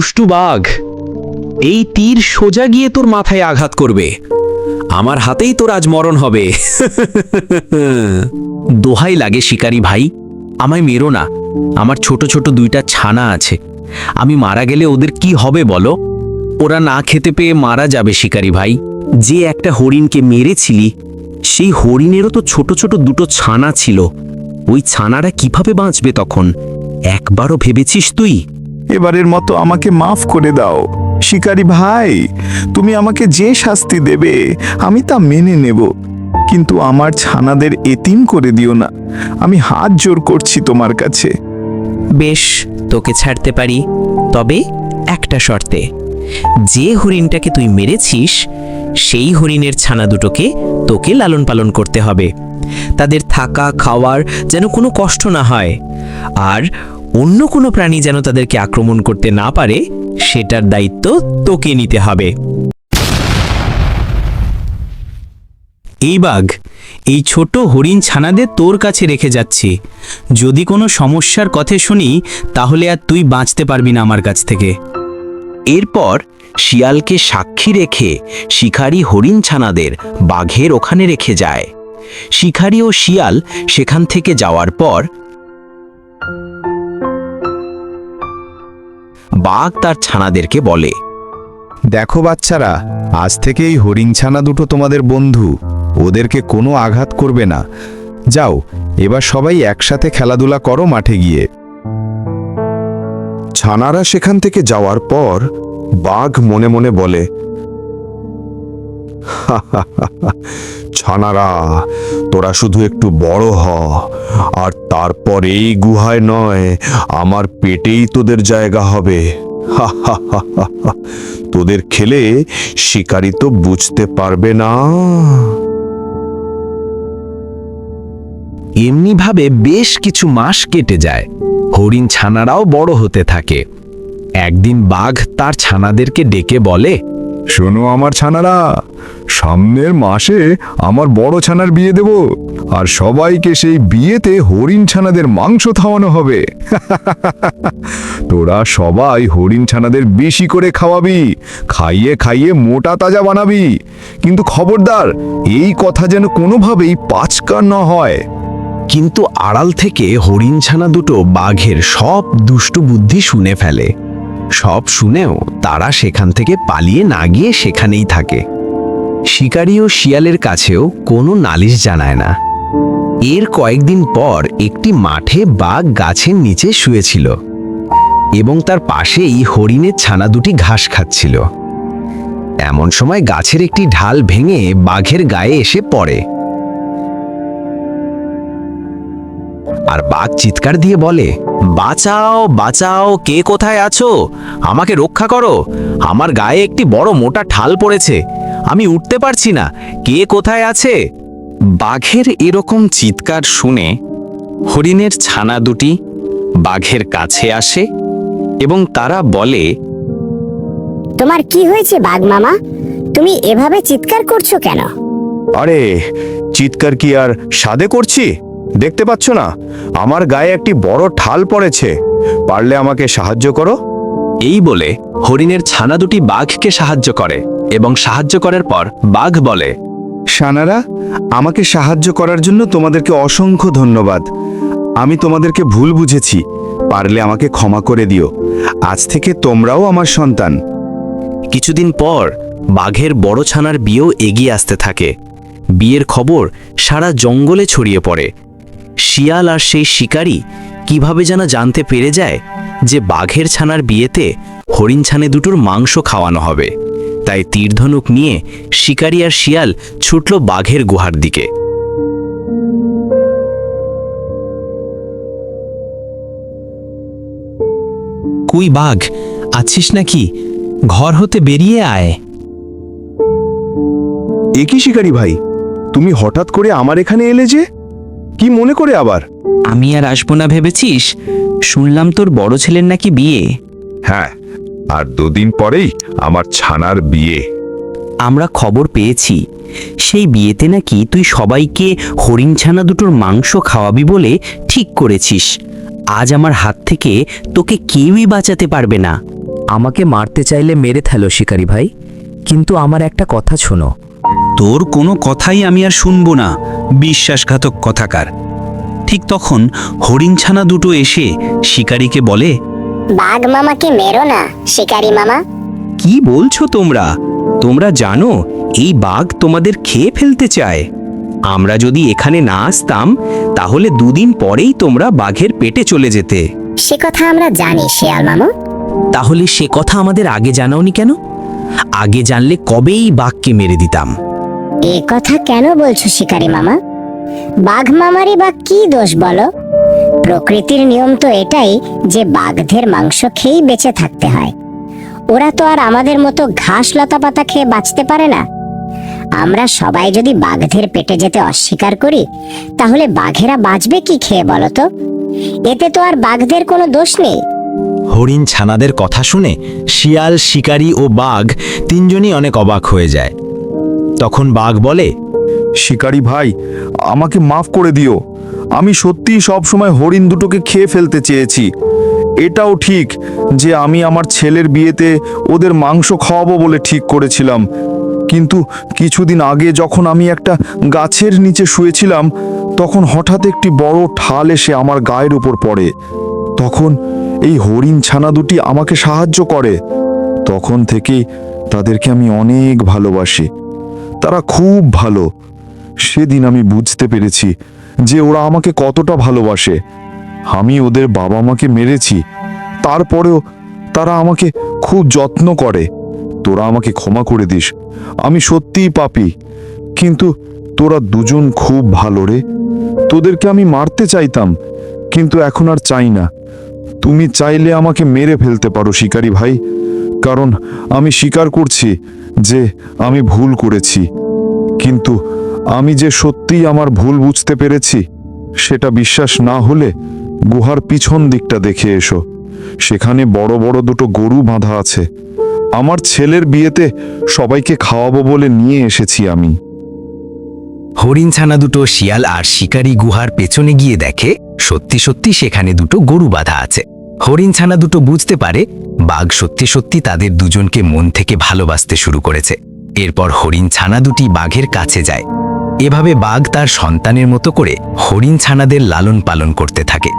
দুষ্টু বাঘ। এই তীর সোজা গিয়ে তোর মাথায় আঘাত করবে। আমার হাতেই তোর আজ মরণ হবে। দোহাই লাগে শিকারি ভাই। আমায় মেরো না। আমার ছোট ছোট দুইটা ছানা আছে। আমি মারা গেলে ওদের কি হবে বলো? ওরা না খেতে পেয়ে মারা যাবে শিকারি ভাই। যে একটা হরিণকে মেরেছিলি, সেই হরিণেরও তো ছোট ছোট দুটো ছানা ছিল। ওই ছানারা কীভাবে বাঁচবে তখন? একবারও ভেবেছিস তুই? এবারের মতো আমাকে মাফ করে দাও। শিকারি ভাই, তুমি আমাকে যে শাস্তি দেবে, আমি তা মেনে নেব। কিন্তু আমার ছানাদের এতিম করে দিও না। আমি হাত জোর করছি তোমার কাছে। বেশ, তোকে ছাড়তে পারি। তবে একটা শর্তে, যে হরিণটাকে তুই মেরেছিস, সেই হরিণের ছানা দুটোকে তোকে লালন পালন করতে হবে। তাদের থাকা, খাওয়ার যেন কোনো কষ্ট না হয়। আর অন্য কোনো প্রাণী যেন তাদেরকে আক্রমণ করতে না পারে, সেটার দায়িত্ব তোকে নিতে হবে। এই বাঘ, এই ছোট হরিণ ছানাদের তোর কাছে রেখে যাচ্ছি। যদি কোনো সমস্যার কথা শুনি, তাহলে আর তুই বাঁচতে পারবি না আমার কাছ থেকে। এরপর শিয়ালকে সাক্ষী রেখে শিকারী হরিণ ছানাদের বাঘের ওখানে রেখে যায়। শিকারী ও শিয়াল সেখান থেকে যাওয়ার পর বাঘ তার ছানাদেরকে বলে দেখো বাচ্চারা আজ থেকে এই হরিণ ছানা দুটো তোমাদের বন্ধু ওদেরকে কোনো আঘাত করবে না। যাও এবার সবাই একসাথে খেলাধুলা করো মাঠে গিয়ে। ছানারা সেখান থেকে যাওয়ার পর বাঘ মনে মনে বলে ছানারা, তোরা শুধু একটু বড় হ। আর তারপর এই গুহায় নয়, আমার পেটেই তোদের জায়গা হবে। তোদের খেলে শিকারি তো বুঝতে পারবে না। এমনিভাবে বেশ কিছু মাস কেটে যায়, হরিণ ছানারাও বড় হতে থাকে। একদিন বাঘ তার ছানাদেরকে ডেকে বলে শোনো আমার ছানারা, সামনের মাসে আমার বড় ছানার বিয়ে দেব, আর সবাইকে সেই বিয়েতে হরিণ ছানাদের মাংস খাওয়ানো হবে। তোরা সবাই হরিণ ছানাদের বেশি করে খাওয়াবি, খাইয়ে খাইয়ে মোটা তাজা বানাবি। কিন্তু খবরদার, এই কথা যেন কোনোভাবেই পাঁচকার না হয়। কিন্তু আড়াল থেকে হরিণ ছানা দুটো বাঘের সব দুষ্টু বুদ্ধি শুনে ফেলে। সব শুনেও তারা সেখান থেকে পালিয়ে না গিয়ে সেখানেই থাকে। শিকারী ও শিয়ালের কাছেও কোনো নালিশ জানায় না। এর কয়েকদিন পর একটি মাঠে বাঘ গাছের নিচে শুয়েছিল এবং তার পাশেই হরিণের ছানা দুটি ঘাস খাচ্ছিল। এমন সময় গাছের একটি ঢাল ভেঙে বাঘের গায়ে এসে পড়ে। আর বাঘ চিৎকার দিয়ে বলে বাঁচাও বাঁচাও কে কোথায় আছো? আমাকে রক্ষা করো। আমার গায়ে একটি বড় মোটা ঠাল পড়েছে। আমি উঠতে পারছি না। কে কোথায় আছে? বাঘের এরকম চিৎকার শুনে হরিণের ছানা দুটি বাঘের কাছে আসে এবং তারা বলে তোমার কি হয়েছে বাঘ মামা? তুমি এভাবে চিৎকার করছ কেন? আরে চিৎকার কি আর সাদে করছি? দেখতে পাচ্ছ না? আমার গায়ে একটি বড় ঠাল পড়েছে। পারলে আমাকে সাহায্য করো? এই বলে হরিণের ছানা দুটি বাঘকে সাহায্য করে এবং সাহায্য করার পর বাঘ বলে সানারা আমাকে সাহায্য করার জন্য তোমাদেরকে অসংখ্য ধন্যবাদ। আমি তোমাদেরকে ভুল বুঝেছি। পারলে আমাকে ক্ষমা করে দিও। আজ থেকে তোমরাও আমার সন্তান। কিছুদিন পর বাঘের বড় ছানার বিয়েও এগিয়ে আসতে থাকে। বিয়ের খবর সারা জঙ্গলে ছড়িয়ে পড়ে। শিয়াল আর সেই শিকারী কীভাবে যেন জানতে পেরে যায় যে বাঘের ছানার বিয়েতে হরিণ ছানে দুটোর মাংস খাওয়ানো হবে। তাই তীরধনুক নিয়ে শিকারী আর শিয়াল ছুটল বাঘের গুহার দিকে। কুই বাঘ আছিস নাকি? ঘর হতে বেরিয়ে আয়। একই শিকারি ভাই? তুমি হঠাৎ করে আমার এখানে এলে যে? কি মনে করে আবার? আমি আর আসব না ভেবেছিস? শুনলাম তোর বড় ছেলের নাকি বিয়ে। হ্যাঁ আর দুদিন পরেই আমার ছানার বিয়ে। আমরা খবর পেয়েছি। সেই বিয়েতে নাকি তুই সবাইকে হরিণ ছানা দুটোর মাংস খাওয়াবি বলে ঠিক করেছিস। আজ আমার হাত থেকে তোকে কেউই বাঁচাতে পারবে না। আমাকে মারতে চাইলে মেরে ফেলো শিকারি ভাই। কিন্তু আমার একটা কথা শোনো। তোর কোনো কথাই আমি আর শুনব না। বিশ্বাসঘাতক কথাকার। ঠিক তখন হরিণছানা দুটো এসে শিকারীকে বলে বাঘ মামাকে মেরো না শিকারি মামা। কি বলছো তোমরা? তোমরা জানো এই বাঘ তোমাদের খেয়ে ফেলতে চায়। আমরা যদি এখানে না আসতাম তাহলে দুদিন পরেই তোমরা বাঘের পেটে চলে যেতে। সে কথা আমরা জানি শিয়াল মামা। তাহলে সে কথা আমাদের আগে জানাওনি কেন? আগে জানলে কবেই বাঘকে মেরে দিতাম। এ কথা কেন বলছো শিকারি মামা? বাঘ মামারই বা কি দোষ বলো? প্রকৃতির নিয়ম তো এটাই যে বাঘদের মাংস খেয়েই বেঁচে থাকতে হয়। ওরা তো আর আমাদের মতো ঘাস লতা পাতা খেয়ে বাঁচতে পারে না। আমরা সবাই যদি বাঘদের পেটে যেতে অস্বীকার করি, তাহলে বাঘেরা বাঁচবে কি খেয়ে বলো তো? এতে তো আর বাঘদের কোনো দোষ নেই। হরিণ ছানাদের কথা শুনে শিয়াল, শিকারী ও বাঘ তিনজনই অনেক অবাক হয়ে যায়। তখন বাঘ বলে, শিকারি ভাই, আমাকে মাফ করে দিও। আমি সত্যিই সব সময় হরিণ দুটোকে খেয়ে ফেলতে চেয়েছি। এটাও ঠিক যে আমি আমার ছেলের বিয়েতে ওদের মাংস খাওয়াবো বলে ঠিক করেছিলাম। কিন্তু কিছুদিন আগে যখন আমি একটা গাছের নিচে শুয়েছিলাম, তখন হঠাৎ একটি বড় ঠাল এসে আমার গায়ের উপর পড়ে। তখন এই হরিণ ছানা দুটি আমাকে সাহায্য করে। তখন থেকেই তাদেরকে আমি অনেক ভালোবাসি। তারা খুব ভালো। সেদিন আমি বুঝতে পেরেছি যে ওরা আমাকে কতটা ভালোবাসে। আমি ওদের বাবা মাকে মেরেছি, তারপরেও তারা আমাকে খুব যত্ন করে। তোরা আমাকে ক্ষমা করে দিস, আমি সত্যিই পাপি। কিন্তু তোরা দুজন খুব ভালো রে। তোদেরকে আমি মারতে চাইতাম, কিন্তু এখন আর চাই না। তুমি চাইলে আমাকে মেরে ফেলতে পারো, শিকারি ভাই। কারণ আমি স্বীকার করছি যে আমি ভুল করেছি। কিন্তু আমি যে সত্যিই আমার ভুল বুঝতে পেরেছি, সেটা বিশ্বাস না হলে গুহার পিছন দিকটা দেখে এসো। সেখানে বড় বড় দুটো গরু বাঁধা আছে। আমার ছেলের বিয়েতে সবাইকে খাওয়াবো বলে নিয়ে এসেছি আমি। হরিণ ছানা দুটো শিয়াল আর শিকারী গুহার পেছনে গিয়ে দেখে সত্যি সত্যি সেখানে দুটো গরু বাঁধা আছে। হরিণ ছানা দুটো বুঝতে পারে বাঘ সত্যি সত্যি তাদের দুজনকে মন থেকে ভালোবাসতে শুরু করেছে। এরপর হরিণ ছানা দুটি বাঘের কাছে যায়। এভাবে বাঘ তার সন্তানের মতো করে হরিণ ছানাদের লালন পালন করতে থাকে।